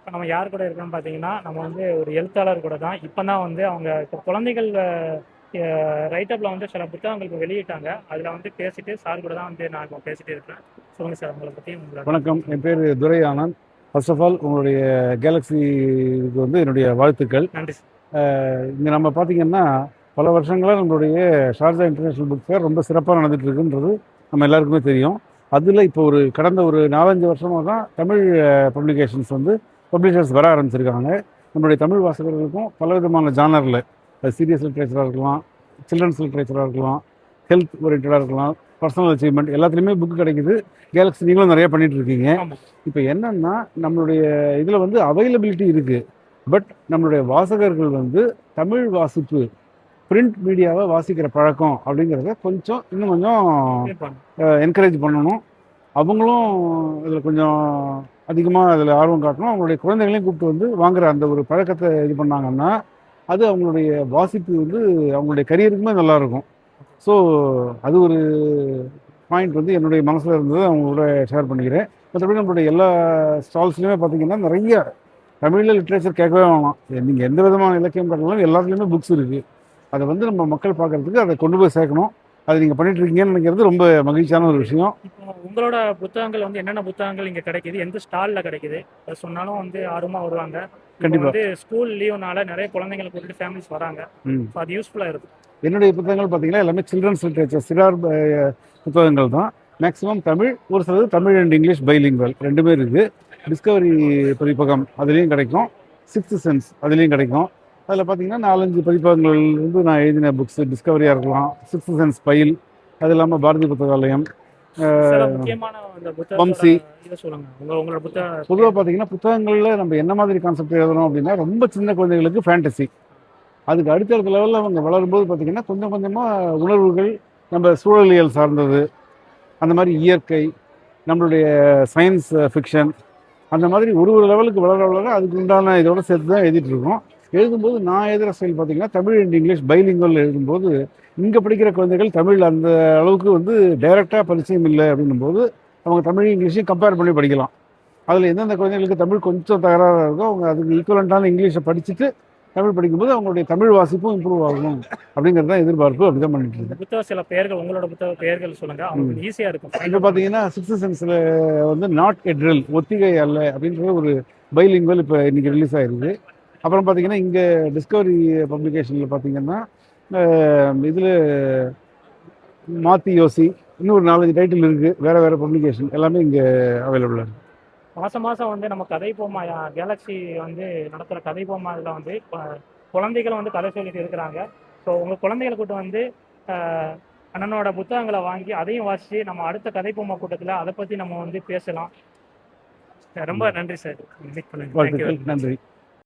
இப்போ நம்ம யார் கூட இருக்கோம்னு பார்த்தீங்கன்னா நம்ம வந்து ஒரு எழுத்தாளர் கூட தான். இப்போ தான் வந்து அவங்க இப்போ குழந்தைகள் ரைட்டப்பில் வந்து சில புத்தகங்கள் இப்போ வெளியிட்டாங்க. அதில் வந்து பேசிட்டு சார் கூட தான் வந்து நான் இப்போ பேசிட்டு இருக்கேன் சொல்லுங்கள் சார் உங்களை பற்றி உங்களோட வணக்கம். என் பேர் Durai Anand. First of all உங்களுடைய கேலக்ஸிக்கு வந்து என்னுடைய வாழ்த்துக்கள். நன்றி இங்கே நம்ம பார்த்தீங்கன்னா பல வருஷங்களாக நம்மளுடைய ஷார்ஜா இன்டர்நேஷ்னல் புக் ஃபேர் ரொம்ப சிறப்பாக நடந்துட்டு இருக்குன்றது நம்ம எல்லாருக்குமே தெரியும். அதில் இப்போ ஒரு கடந்த ஒரு நாலஞ்சு வருஷமாக தான் தமிழ் பப்ளிகேஷன்ஸ் வந்து பப்ளிஷர்ஸ் வர ஆரம்பிச்சிருக்காங்க. நம்மளுடைய தமிழ் வாசகர்களுக்கும் பலவிதமான ஜானரில் அது சீரியஸ் லிட்ரேச்சராக இருக்கலாம் சில்ட்ரன்ஸ் லிட்ரேச்சராக இருக்கலாம் ஹெல்த் ஓரியன்டாக இருக்கலாம் பர்சனல் அச்சீவ்மெண்ட் எல்லாத்துலேயுமே புக் கிடைக்குது. கேலக்ஸி நீங்களும் நிறைய பண்ணிட்டு இருக்கீங்க. இப்போ என்னன்னா நம்மளுடைய இதில் வந்து அவைலபிலிட்டி இருக்குது பட் நம்மளுடைய வாசகர்கள் வந்து தமிழ் வாசிப்பு பிரிண்ட் மீடியாவை வாசிக்கிற பழக்கம் அப்படிங்கிறத கொஞ்சம் இன்னும் கொஞ்சம் என்கரேஜ் பண்ணணும். அவங்களும் இதில் கொஞ்சம் அதிகமாக அதில் ஆர்வம் காட்டணும். அவங்களுடைய குழந்தைகளையும் கூப்பிட்டு வந்து வாங்குற அந்த ஒரு பழக்கத்தை இது பண்ணாங்கன்னா அது அவங்களுடைய வாசிப்பு வந்து அவங்களுடைய கரியருக்குமே நல்லாயிருக்கும் ஸோ அது ஒரு பாயிண்ட் வந்து என்னுடைய மனசில் இருந்தது அவங்களோட ஷேர் பண்ணிக்கிறேன். மற்றபடி நம்மளுடைய எல்லா ஸ்டால்ஸ்லையுமே பார்த்தீங்கன்னா நிறைய தமிழில் லிட்ரேச்சர் கேட்கவே வேணாம். நீங்கள் எந்த விதமான இலக்கியம் காட்டினாலும் எல்லாத்துலேயுமே புக்ஸ் இருக்குது அதை வந்து நம்ம மக்கள் பார்க்கறதுக்கு அதை கொண்டு போய் சேர்க்கணும். அது நீங்கள் பண்ணிட்டு இருக்கீங்கன்னு நினைக்கிறது ரொம்ப மகிழ்ச்சியான ஒரு விஷயம். உங்களோட புத்தகங்கள் வந்து என்னென்ன புத்தகங்கள் இங்கே கிடைக்குது? எந்த ஸ்டாலில் கிடைக்குது? அது சொன்னாலும் வந்து ஆர்வமாக வருவாங்க. இப்போ கண்டிப்பா. வந்து ஸ்கூல் லீவுனால நிறைய குழந்தைங்களை கூட்டிட்டு ஃபேமிலிஸ் வராங்க. ஸோ அது யூஸ்ஃபுல்லாக இருக்கும் என்னுடைய புத்தகங்கள் பார்த்தீங்கன்னா எல்லாமே சில்ட்ரன்ஸ் லிட்ரேச்சர் சிறார் புத்தகங்கள் தான். மேக்ஸிமம் தமிழ் ஒரு சிலது தமிழ் அண்ட் இங்கிலீஷ் பைலிங்குவல் ரெண்டுமே இருக்குது டிஸ்கவரி பதிப்பகம் அதுலேயும் கிடைக்கும். சிக்ஸ்த் சென்ஸ் அதுலேயும் கிடைக்கும். அதில் பார்த்தீங்கன்னா நாலஞ்சு பதிப்பகங்கள் வந்து நான் எழுதின புக்ஸ் டிஸ்கவரியாக இருக்கலாம். சிக்ஸ்த் சென்ஸ் பைல் அது இல்லாமல் பாரதி புத்தகாலயம் வம்சி. பொதுவாக பார்த்தீங்கன்னா புத்தகங்களில் நம்ம என்ன மாதிரி கான்செப்ட் எழுதணும் அப்படின்னா ரொம்ப சின்ன குழந்தைகளுக்கு ஃபேண்டசி அதுக்கு அடுத்தடுத்த லெவலில் அவங்க வளரும்போது பார்த்தீங்கன்னா கொஞ்சம் கொஞ்சமாக உணர்வுகள் நம்ம சூழலியல் சார்ந்தது அந்த மாதிரி இயற்கை நம்மளுடைய சயின்ஸ் ஃபிக்ஷன் அந்த மாதிரி ஒரு ஒரு லெவலுக்கு வளர வளர அதுக்கு உண்டான இதோட சேர்த்து தான் எழுதிட்டு இருக்கோம். எழுதும்போது நான் எழுதுகிற ஸ்டைல் பார்த்தீங்கன்னா தமிழ் அண்ட் இங்கிலீஷ் பைலிங்கல் எழுதும்போது இங்கே படிக்கிற குழந்தைகள் தமிழ் அந்த அளவுக்கு வந்து டைரெக்டாக பரிச்சயம் இல்லை அப்படின்னும் போது அவங்க தமிழ் இங்கிலீஷையும் கம்பேர் பண்ணி படிக்கலாம். அதில் எந்தெந்த குழந்தைங்களுக்கு தமிழ் கொஞ்சம் தகராறாக இருக்கோ அவங்க அதுக்கு ஈக்குவலண்ட்டான இங்கிலீஷை படிச்சுட்டு தமிழ் படிக்கும்போது அவங்களுடைய தமிழ் வாசிப்பும் இம்ப்ரூவ் ஆகும் அப்படிங்கிறது தான் எதிர்பார்ப்பு. அப்படி தான் பண்ணிட்டு இருக்கேன். புத்தக சில பெயர்கள் உங்களோட புத்தக பெயர்கள் சொல்லுங்க. அவங்களுக்கு ஈஸியா இருக்கும். இப்போ பார்த்தீங்கன்னா சிக்ஸ்த் சென்ஸில் வந்து நாட் எட்ரில் ஒத்திகை அல்ல அப்படின்ற ஒரு பைலிங்குவல் இப்போ இன்னைக்கு ரிலீஸ் ஆயிருக்கு அப்புறம் பார்த்தீங்கன்னா இங்கே டிஸ்கவரி பப்ளிகேஷனில் பார்த்தீங்கன்னா இதில் மாத்தி யோசி. இன்னும் ஒரு நாலஞ்சு டைட்டில் இருக்குது வேறு வேறு பப்ளிகேஷன் எல்லாமே இங்கே அவைலபிளாக இருக்குது மாசம் மாசம் வந்து நம்ம கதை போமா கேலக்ஸி வந்து நடத்துற கதை போமா இதுல வந்து அஹ், குழந்தைகள் வந்து கதை சொல்லிட்டு இருக்கிறாங்க. ஸோ உங்க குழந்தைகளை கூட்டு வந்து அண்ணனோட புத்தகங்களை வாங்கி அதையும் வாசிச்சு நம்ம அடுத்த கதை பொம்மா கூட்டத்துல அதை பத்தி நம்ம வந்து பேசலாம். ரொம்ப நன்றி சார். நன்றி.